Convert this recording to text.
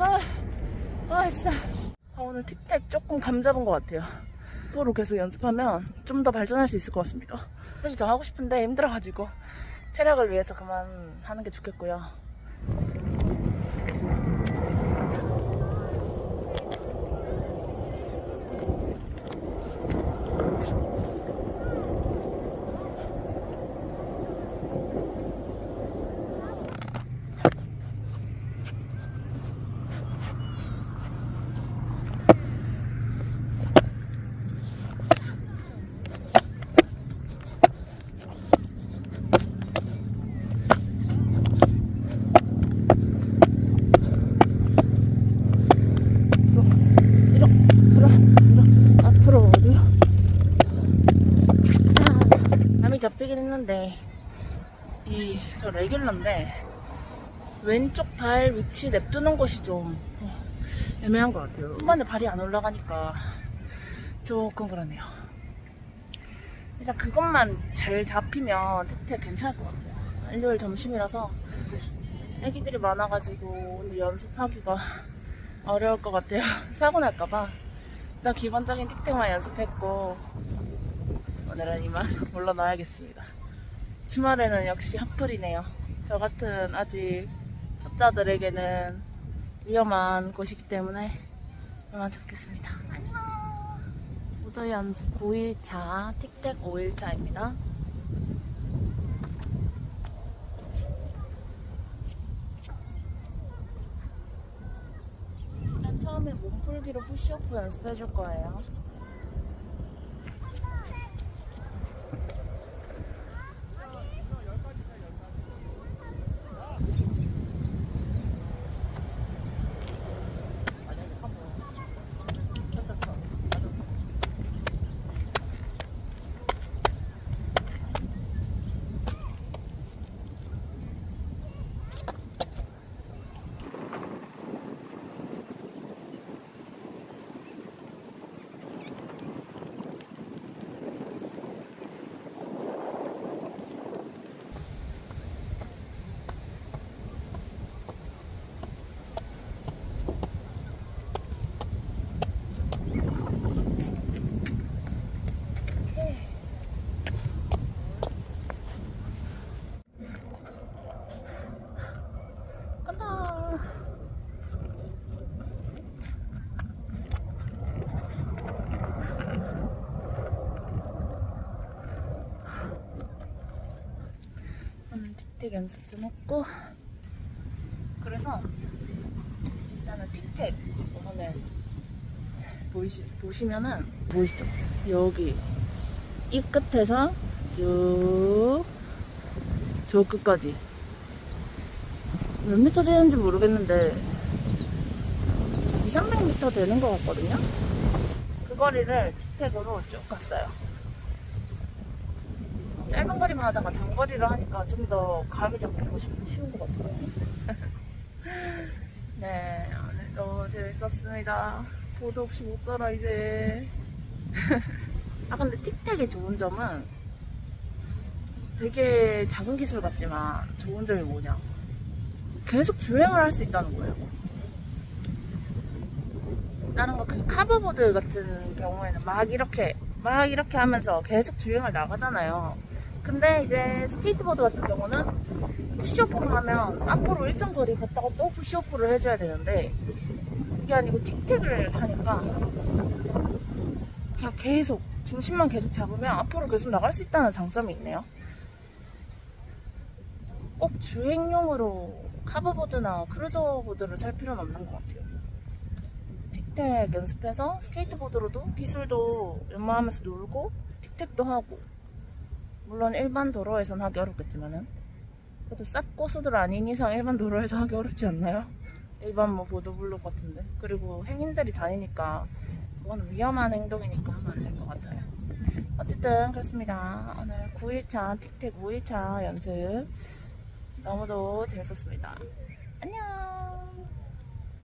아, 아, 진짜. 아, 오늘 틱택 조금 감 잡은 것 같아요. 앞으로 계속 연습하면 좀 더 발전할 수 있을 것 같습니다. 사실 더 하고 싶은데 힘들어가지고 체력을 위해서 그만 하는 게 좋겠고요. 밀어, 밀어, 밀어. 앞으로 밀어. 아, 감이 잡히긴 했는데 이 저 레귤러인데 왼쪽 발 위치 냅두는 것이 좀 어, 애매한 것 같아요. 후반에 발이 안 올라가니까 조금 그러네요. 일단 그것만 잘 잡히면 택택 괜찮을 것 같아요. 일요일 점심이라서 애기들이 많아가지고 오늘 연습하기가 어려울 것 같아요. 사고 날까봐. 일단 기본적인 틱택만 연습했고, 오늘은 이만 물러나야겠습니다. 주말에는 역시 핫플이네요. 저 같은 아직 초짜들에게는 위험한 곳이기 때문에 그만 찾겠습니다. 안녕! 연습 9일차, 틱택 5일차입니다. 일단 처음에 몸풀기로 푸시오프 연습해줄 거예요. 간다. 틱택 연습 좀 했고 그래서 일단은 틱택 오늘 보이시, 보시면은 보이시죠? 여기 이 끝에서 쭉 저 끝까지 몇 미터 되는지 모르겠는데 2, 300m 되는 것 같거든요? 그 거리를 틱택으로 쭉 갔어요. 짧은 거리만 하다가 장거리를 하니까 좀 더 감이 잡히고 싶- 쉬운 것 같아요. 네, 오늘도 재밌었습니다. 보도 없이 못 살아, 이제. 아, 근데 틱택의 좋은 점은 되게 작은 기술 같지만 좋은 점이 뭐냐. 계속 주행을 할 수 있다는 거예요. 다른 거그 카버보드 같은 경우에는 막 이렇게 막 이렇게 하면서 계속 주행을 나가잖아요. 근데 이제 스케이트보드 같은 경우는 푸시오프를 하면 앞으로 일정 거리 갔다가 또 푸시오프를 해줘야 되는데 그게 아니고 틱택을 하니까 그냥 계속 중심만 계속 잡으면 앞으로 계속 나갈 수 있다는 장점이 있네요. 꼭 주행용으로 카버보드나 크루저보드를 살 필요는 없는 것 같아요. 틱택 연습해서 스케이트보드로도 기술도 연마하면서 놀고 틱택도 하고 물론 일반 도로에선 하기 어렵겠지만은 그래도 싹 고수들 아닌 이상 일반 도로에서 하기 어렵지 않나요? 일반 뭐 보도블록 같은데 그리고 행인들이 다니니까 그건 위험한 행동이니까 하면 안 될 것 같아요. 어쨌든 그렇습니다. 오늘 9일차 틱택 5일차 연습 너무도 재밌었습니다. 안녕.